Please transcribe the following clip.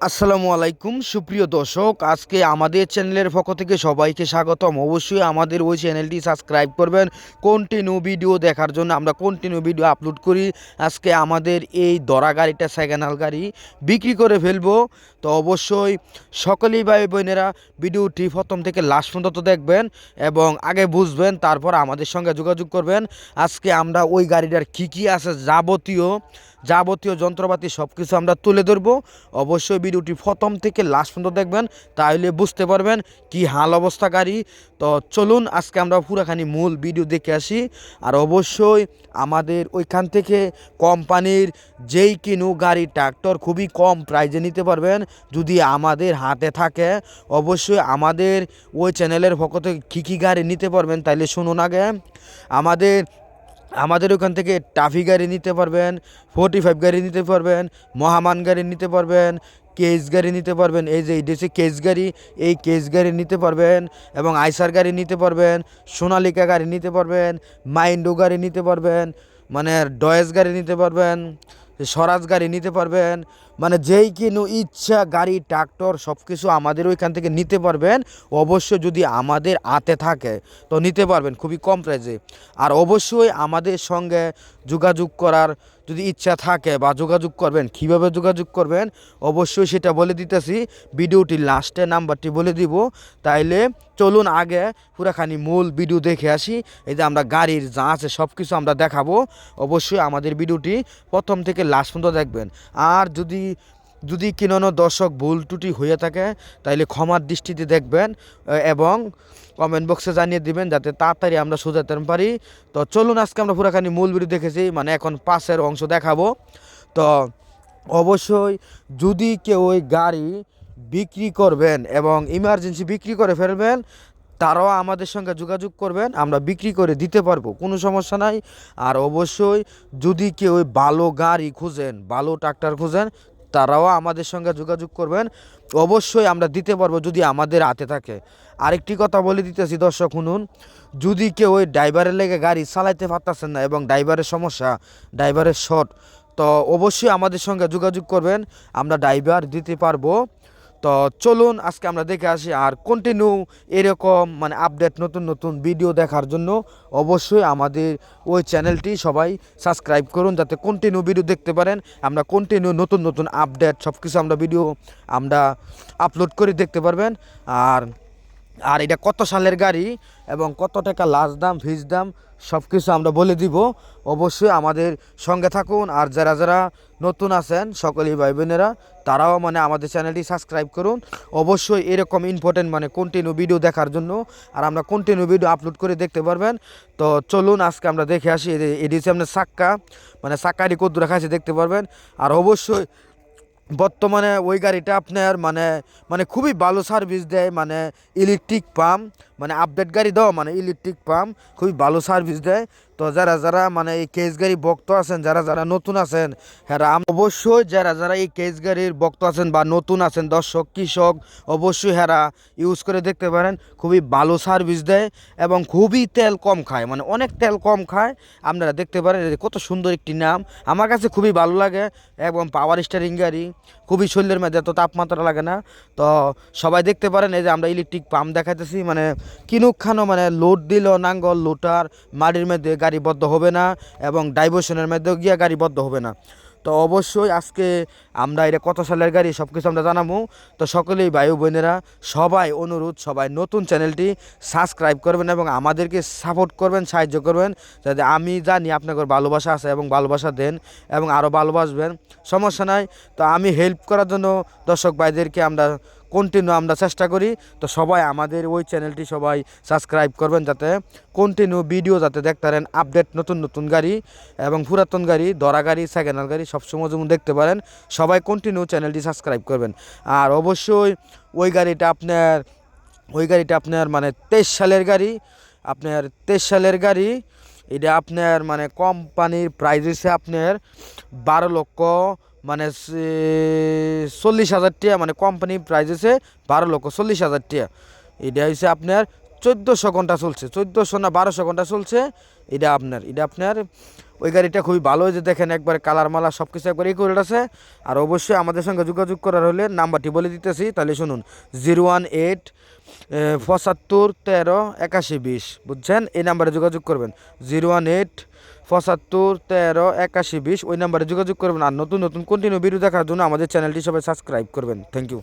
আসসালামু আলাইকুম, সুপ্রিয় দর্শক, আজকে আমাদের চ্যানেলের পক্ষ থেকে সবাইকে স্বাগতম। অবশ্যই আমাদের ওই চ্যানেলটি সাবস্ক্রাইব করবেন। কন্টিনিউ ভিডিও দেখার জন্য আমরা কন্টিনিউ ভিডিও আপলোড করি। আজকে আমাদের এই দরা গাড়িটা সেকেন্ড গাড়ি বিক্রি করে ফেলব। তো অবশ্যই সকলেই ভাই বোনেরা ভিডিওটি প্রথম থেকে লাস্ট পর্যন্ত দেখবেন এবং আগে বুঝবেন, তারপর আমাদের সঙ্গে যোগাযোগ করবেন। আজকে আমরা ওই গাড়িটার কী কী আছে যাবতীয় যাবতীয় যন্ত্রপাতি সব কিছু আমরা তুলে ধরবো। অবশ্যই ভিডিওটি প্রথম থেকে লাস্ট পর্যন্ত দেখবেন, তাহলে বুঝতে পারবেন কি হাল অবস্থা গাড়ি। তো চলুন, আজকে আমরা পুরাখানি মূল ভিডিও দেখে আসি। আর অবশ্যই আমাদের ওইখান থেকে কোম্পানির যেই কিনু গাড়ি ট্রাক্টর খুবই কম প্রাইজে নিতে পারবেন। যদি আমাদের হাতে থাকে, অবশ্যই আমাদের ওই চ্যানেলের পক্ষ থেকে কী কী গাড়ি নিতে পারবেন তাইলে শুনুন আগে। আমাদের আমাদের ওখান থেকে টাফি গাড়ি নিতে পারবেন ফোর্টি ফাইভ গাড়ি নিতে পারবেন মহামান গাড়ি নিতে পারবেন কেস গাড়ি নিতে পারবেন এই যে এই হচ্ছে কেস গাড়ি এই কেস গাড়ি নিতে পারবেন এবং আইসার গাড়ি নিতে পারবেন সোনালিকা গাড়ি নিতে পারবেন মাইন্ডো গাড়ি নিতে পারবেন মানে ডয়েস গাড়ি নিতে পারবেন স্বরাজ গাড়ি নিতে পারবেন মানে যেই কিনো ইচ্ছা, গাড়ি, ট্রাক্টর সব কিছু আমাদের ওইখান থেকে নিতে পারবেন। অবশ্যই যদি আমাদের হাতে থাকে, তো নিতে পারবেন খুবই কম প্রাইসে আর অবশ্যই আমাদের সঙ্গে যোগাযোগ করার যদি ইচ্ছা থাকে বা যোগাযোগ করবেন, কীভাবে যোগাযোগ করবেন, অবশ্যই সেটা বলে দিতেছি। ভিডিওটির লাস্টে নাম্বারটি বলে দিব। তাইলে চলুন আগে পুরাখানি মূল ভিডিও দেখে আসি। এই যে আমরা গাড়ির যা আছে সব কিছু আমরা দেখাবো। অবশ্যই আমাদের ভিডিওটি প্রথম থেকে লাস্ট পর্যন্ত দেখবেন। আর যদি যদি কিনো দর্শক ভুল ত্রুটি হয়ে থাকে, তাইলে ক্ষমার দৃষ্টিতে দেখবেন এবং কমেন্ট বক্সে জানিয়ে দিবেন যাতে তাড়াতাড়ি আমরা সোজাতে পারি। তো চলুন, আজকে আমরা পুরাখানি মূল ভিডিও দেখেছি মানে এখন পাশের অংশ দেখাবো। তো অবশ্যই যদি কেউ ওই গাড়ি বিক্রি করবেন এবং ইমার্জেন্সি বিক্রি করে ফেলবেন, তারাও আমাদের সঙ্গে যোগাযোগ করবেন, আমরা বিক্রি করে দিতে পারব, কোনো সমস্যা নাই। আর অবশ্যই যদি কেউ ভালো গাড়ি খুঁজেন, ভালো ট্রাক্টর খুঁজেন তারাও আমাদের সঙ্গে যোগাযোগ করবেন। অবশ্যই আমরা দিতে পারব যদি আমাদের হাতে থাকে। আরেকটি কথা বলে দিতেছি, দর্শক শুনুন। যদি কেউ ওই ড্রাইভারের লেগে গাড়ি চালাইতে পারতেছেন না এবং ড্রাইভারের সমস্যা, ড্রাইভারের শর্ট, তো অবশ্যই আমাদের সঙ্গে যোগাযোগ করবেন। আমরা ড্রাইভার দিতে পারব। তো চলুন আজকে আমরা দেখে আসি আর কন্টিনিউ এরকম মানে আপডেট নতুন নতুন ভিডিও দেখার জন্য অবশ্যই আমাদের ওই চ্যানেলটি সবাই সাবস্ক্রাইব করুন যাতে কন্টিনিউ ভিডিও দেখতে পারেন। আমরা কন্টিনিউ নতুন নতুন আপডেট সব কিছু আমরা ভিডিও আমরা আপলোড করে দেখতে পারবেন। আর আর এটা কত সালের গাড়ি এবং কত টাকা লাস্ট দাম ফিজ দাম সব কিছু আমরা বলে দিব। অবশ্যই আমাদের সঙ্গে থাকুন আর যারা যারা নতুন আছেন, সকলেই ভাই বোনেরা তারাও মানে আমাদের চ্যানেলটি সাবস্ক্রাইব করুন। অবশ্যই এরকম ইম্পর্টেন্ট মানে কন্টিনিউ ভিডিও দেখার জন্য আর আমরা কন্টিনিউ ভিডিও আপলোড করে দেখতে পারবেন। তো চলুন আজকে আমরা দেখে আসি এটি হচ্ছে আপনার সাক্কা মানে সাক্কাটি রাখা আছে দেখতে পারবেন। আর অবশ্যই বর্তমানে ওই গাড়িটা আপনার মানে মানে খুবই ভালো সার্ভিস দেয় মানে ইলেকট্রিক পাম্প মানে আপডেট গাড়ি দাও মানে ইলেকট্রিক পাম্প খুবই ভালো সার্ভিস দেয়। তো যারা যারা মানে এই কেস গাড়ি ভক্ত আছেন, যারা যারা নতুন আছেন হ্যাঁ অবশ্যই যারা যারা এই কেস গাড়ির ভক্ত আছেন বা নতুন আছেন, দর্শক, কৃষক, অবশ্যই হেরা ইউজ করে দেখতে পারেন। খুবই ভালো সার্ভিস দেয় এবং খুবই তেল কম খায় মানে অনেক তেল কম খায়। আপনারা দেখতে পারেন কত সুন্দর একটি নাম। আমার কাছে খুবই ভালো লাগে এবং পাওয়ার স্টারিং গাড়ি, খুবই শরীরের মধ্যে এত তাপমাত্রা লাগে না। তো সবাই দেখতে পারেন, এই যে আমরা ইলেকট্রিক পাম্প দেখাইতেছি মানে কিনুক খানো মানে লোড দিল নাঙ্গল লোটার, মাটির মধ্যে গাড়ি বদ্ধ হবে না এবং ডাইভার্সনের মধ্যে গিয়ে গাড়ি বদ্ধ হবে না। তো অবশ্যই আজকে আমরা এটা কত সালের গাড়ি সব কিছু আমরা জানাব। তো সকলেই ভাই বোনেরা, সবাই অনুরোধ, সবাই নতুন চ্যানেলটি সাবস্ক্রাইব করবেন এবং আমাদেরকে সাপোর্ট করবেন, সাহায্য করবেন, যাতে আমি জানি আপনাদের ভালোবাসা আছে এবং ভালোবাসা দেন এবং আরও ভালোবাসবেন। সমস্যা নাই, তো আমি হেল্প করার জন্য দর্শক ভাইদেরকে আমরা কন্টিনিউ আমরা চেষ্টা করি। তো সবাই আমাদের ওই চ্যানেলটি সবাই সাবস্ক্রাইব করবেন যাতে কন্টিনিউ ভিডিও যাতে দেখতে পারেন আপডেট নতুন নতুন গাড়ি এবং পুরাতন গাড়ি, দরা গাড়ি সেকেন্ড গাড়ি সবসময় যেমন দেখতে পারেন, সবাই কন্টিনিউ চ্যানেলটি সাবস্ক্রাইব করবেন। আর অবশ্যই ওই গাড়িটা আপনার, ওই গাড়িটা আপনার মানে তেইশ সালের গাড়ি, আপনার তেইশ সালের গাড়ি, এটা আপনার মানে কোম্পানির প্রাইস হচ্ছে আপনার বারো লক্ষ মানে চল্লিশ হাজার টাকা মানে কোম্পানি প্রাইস হচ্ছে বারো লক্ষ চল্লিশ হাজার টাকা এটা হচ্ছে আপনার চোদ্দোশো ঘণ্টা চলছে, চোদ্দোশো না বারোশো ঘণ্টা চলছে, এটা আপনার এটা আপনার ওই গাড়িটা খুবই ভালো হয়েছে, দেখেন একবার কালার মালা সব কিছু একবার করে আছে। আর অবশ্যই আমাদের সঙ্গে যোগাযোগ করার হলে নাম্বারটি বলে দিতেছি, তাহলে শুনুন, জিরো ওয়ান এইট পঁচাত্তর তেরো একাশি বিশ, বুঝছেন? এই নাম্বারে যোগাযোগ করবেন। জিরো ওয়ান এইট, পঁচাত্তর তেরো একাশি বিশ, ওই নাম্বারে যোগাযোগ করবেন। আর নতুন নতুন কন্টিনিউ ভিডিও দেখার জন্য আমাদের চ্যানেলটি সবাই সাবস্ক্রাইব করবেন। Thank you